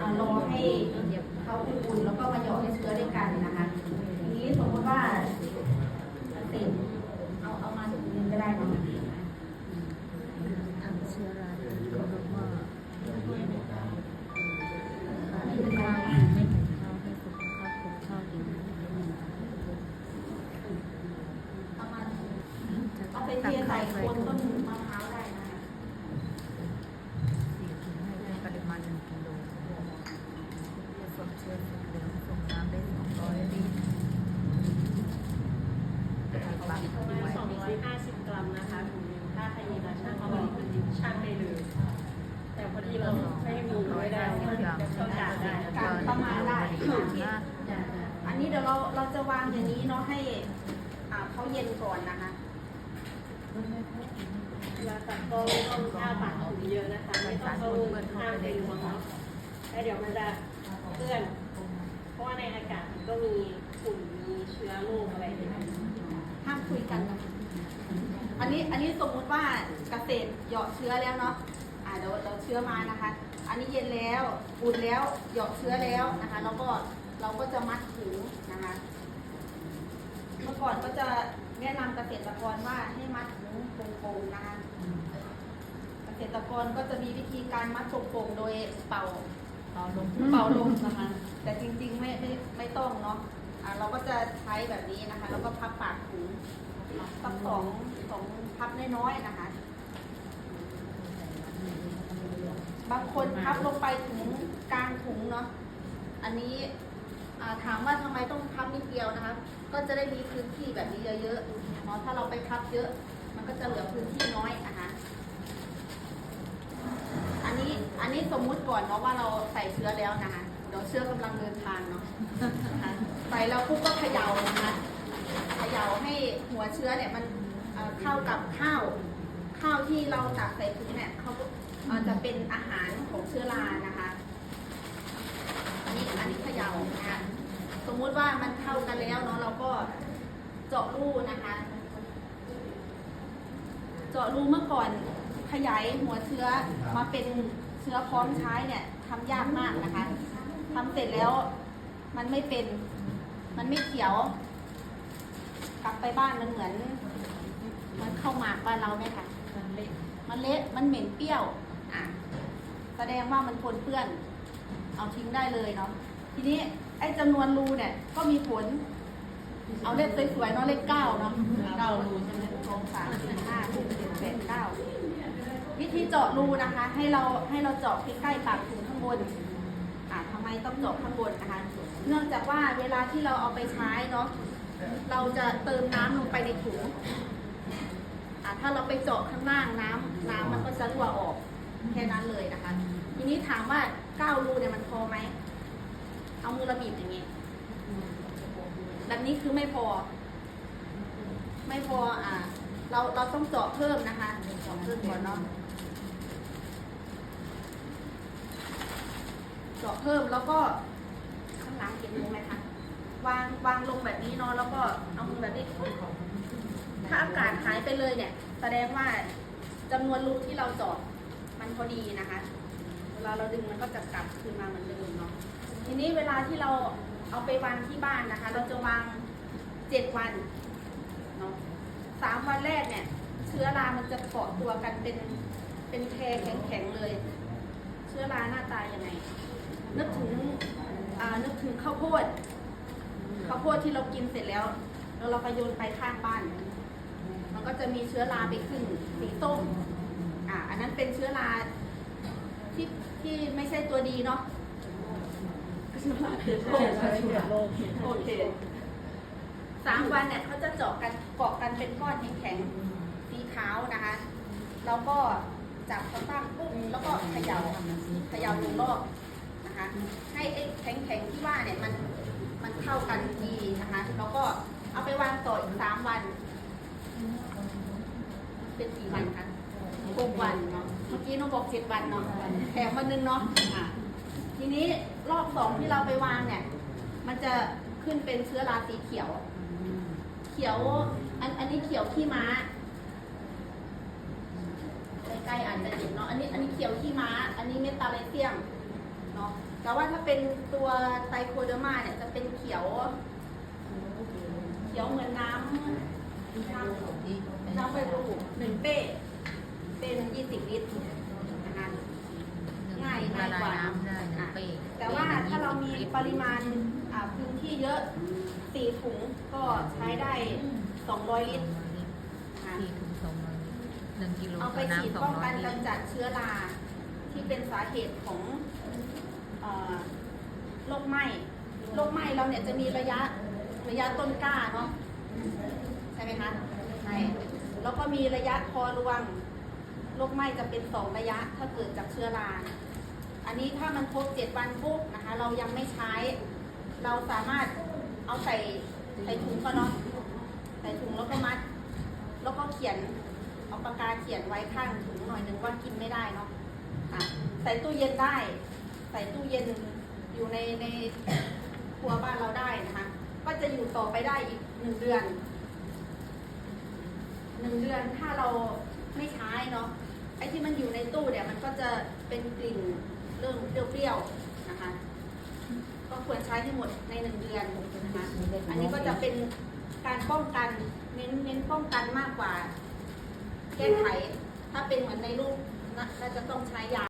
อ่ารอให้เขาอุ่นๆแล้วก็มาหยอกให้เชื้อด้วยกันนะคะทีนี้สมมติว่าเต็มเอาเอามาถึงนึงก็ได้เนาะทำเชื้อราเกิดแล้วก็ไม่เป็นข้าวไม่เหมือนข้าวให้สุขภาพของข้าวดีเอามาเอาไปเทใส่โคนต้นมะพร้าวได้นะคะ สี่ถึงให้ได้ปริมาณหนึ่งกิโลจะส่งเชื้อสีเหลืองส่งน้ำได้สองร้อยลิตรปัก มี เอาไว้ 250 กรัมนะคะถุงหนึงถ้าใครมีตาช่างเอาไว้ช่างได้เลย แต่พอดีเราไม่มีไม่ได้ก็เข้ากาได้การประมาณได้นะอันนี้เดี๋ยวเราเราจะวางอย่างนี้เนาะให้อ่าเขาเย็นก่อนนะคะเวลาตัดก็ไม่ต้องอ้าปากถุงเยอะนะคะไม่ต้องเอาห้ามไปล้วงเนาะแล้วเดี๋ยวมันจะเปื้อน เพราะว่าในอากาศมันก็มีฝุ่นมีเชื้อโรคอะไรอย่างเงี้ยห้ามคุยกันนะคะ อันนี้อันนี้สมมุติว่าเกษตรเหยาะเชื้อแล้วเนาะอ่าเดี๋ยวเราเชื้อมานะคะ อันนี้เย็นแล้วอุ่นแล้วเหยาะเชื้อแล้วนะคะแล้วก็เราก็จะมัดถุงนะคะ เมื่อก่อนก็จะแนะนำเกษตรกรว่าให้มัดถุงโป่งๆนะคะเกษตรกรก็จะมีวิธีการมัดโป่งๆโดยเป่าเอาลงเป่าลมนะคะแต่จริงๆไม่ไม่ไม่ต้องเนาะอ่าเราก็จะใช้แบบนี้นะคะ แล้วก็พับปากถุง สักสองสองพับน้อยๆนะคะ บางคนพับลงไปถึงกลางถุงเนาะอันนี้ถามว่าทำไมต้องพับนิดเดียวนะคะ ก็จะได้มีพื้นที่แบบนี้เยอะๆเนาะถ้าเราไปพับเยอะ มันก็จะเหลือพื้นที่น้อยนะคะอันนี้อันนี้สมมุติก่อนเนาะว่าเราใส่เชื้อแล้วนะคะเดี๋ยวเชื้อกำลังเดินทางเนาะะะใส่แล้วปุ๊บก็เขย่านะคะ เขย่าให้หัวเชื้อเนี่ยมันเข้ากับข้าวข้าวที่เราตักใส่ถุงเนี่ยเขาก็จะเป็นอาหารของเชื้อรานะคะอันนี้อันนี้เขย่านะคะสมมุติว่ามันเข้ากันแล้วเนาะเราก็เจาะรูนะคะ เจาะรูเมื่อก่อนขยายหัวเชื้อมาเป็นเชื้อพร้อมใช้เนี่ยทำยากมากนะคะทำเสร็จแล้วมันไม่เป็น มันไม่เขียว กลับไปบ้านมันเหมือนเหมันเข้าวหมากบ้านเราไหมคะมันเล็กมันเละมันเหม็นเปรี้ยว อะแสดงว่ามันปนเปื้อน เอาทิ้งได้เลยเนาะทีนี้ไอ้จำนวนรูเนี่ย ก็มีผล เอาเลขสวยๆเนาะเลขเก้าเนาะเก้ารูใช่ไหมสองสามสี่ห้าหกเจ็ดแปดเก้าวิธีเจาะรูนะคะ ให้เราให้เราเจาะใกล้ๆปากถุงข้างบนอะทำไมต้องเจาะข้างบนนะคะ เนื่องจากว่าเวลาที่เราเอาไปใช้เนาะ เราจะเติมน้ำลงไปในถุงอะถ้าเราไปเจาะข้างล่างน้ำน้ำมันก็จะรั่วออกแค่นั้นเลยนะคะ ทีนี้ถามว่าเก้ารูเนี่ยมันพอไหม เอามือระบีบอย่างนี้ แบบนี้คือไม่พอ ไม่พออะเราเราต้องเจาะเพิ่มนะคะเจาะเพิ่มก่อนเนาะเจาะเพิ่มแล้วก็ข้างหลังเห็นมือไหมคะ วางวางลงแบบนี้เนาะแล้วก็เอามือแบบนี้ถ้าอากาศหายไปเลยเนี่ย แสดงว่าจำนวนรูที่เราเจาะมันพอดีนะคะเวลาเราดึงมันก็จะกลับคืนมาเหมือนเดิมเนาะทีนี้เวลาที่เราเอาไปวางที่บ้านนะคะ เราจะวางเจ็ดวันเนาะสามวันแรกเนี่ย เชื้อรา มันจะเกาะตัวกันเป็นเป็นแพรแข็งๆเลย เชื้อราหน้าตายังไงนึกถึงนึกถึงข้าวโพด ข้าวโพดที่เรากินเสร็จแล้ว แล้วเราไปโยนไปข้างบ้าน มันก็จะมีเชื้อราไปขึ้นสีส้มอ่าอันนั้นเป็นเชื้อราที่ที่ไม่ใช่ตัวดีเนาะเชื้อราคือโรคโอเคสามวันเนี่ยเขาจะเจาะกันเกาะกันเป็นก้อนแข็งๆสีขาวนะคะแล้วก็จับกระตั้งปุ๊บแล้วก็เขย่าเขย่าหนึ่งรอบนะคะ ให้ไอ้แข็งๆที่ว่าเนี่ยมัน มันเข้ากันดีนะคะ แล้วก็เอาไปวางต่ออีกสามวัน เป็นกี่วันคะหกวันเนาะ เมื่อกี้น้องบอกเจ็ดวันเนาะแถมวันหนึงเนาะะทีนี้รอบสองที่เราไปวางเนี่ย มันจะขึ้นเป็นเชื้อราสีเขียว เขียว อันอันนี้เขียวขี้ม้าใกล้ๆอาจจะเห็นเนาะ อันนี้อันนี้เขียวขี้ม้า อันนี้เมตาเลเซียมเนาะ แต่ว่าถ้าเป็นตัวไตโคเดอร์มาเนี่ยจะเป็นเขียว เขียวเหมือนน้ำน้ำน้ำใบรูหนึ่งเป้เป็นยี่สิบลิตรนะคะง่ายง่ายกว่าน้ำได้หนึ่งปีแต่ว่าถ้าเรามีปริมาณอ่าพื้นที่เยอะสี่ถุงก็ใช้ได้สองร้อยลิตรนะคะสี่ถึงสองร้อยลิตรหนึ่งกิโลเอาไปต่อฉีดน้ำสอป้งองร้อกัยนลิตรกำจัดเชื้อราที่เป็นสาเหตุของเอ่อ โรคไหม้โรคไหม้เราเนี่ยจะมีระยะระยะต้นกล้าเนาะใช่ไหมคะใช่แล้วก็มีระยะคอรวงโรคไหม้จะเป็นสองระยะถ้าเกิดจากเชื้อราอันนี้ถ้ามันครบเจ็ดวันปุ๊บนะคะ เรายังไม่ใช้ เราสามารถเอาใส่ใส่ถุงก็เนาะใส่ถุงแล้วก็มัด แล้วก็เขียนเอาปากกาเขียนไว้ข้างถุงหน่อยหนึ่งว่ากินไม่ได้เนาะค่ะใส่ตู้เย็นได้ ใส่ตู้เย็นอยู่ในในครัวบ้านเราได้นะคะ ก็จะอยู่ต่อไปได้อีกหนึ่งเดือนหนึ่งเดือนถ้าเราไม่ใช้เนาะไอ้ที่มันอยู่ในตู้เนี่ยมันก็จะเป็นกลิ่นเริ่มเปรี้ยวๆนะคะ ก็ควรใช้ให้หมดในหนึ่งเดือนนะคะอันนี้ก็จะเป็นการป้องกันเน้นเน้นป้องกันมากกว่าแก้ไข ถ้าเป็นเหมือนในรูปน่าน่าจะต้องใช้ยา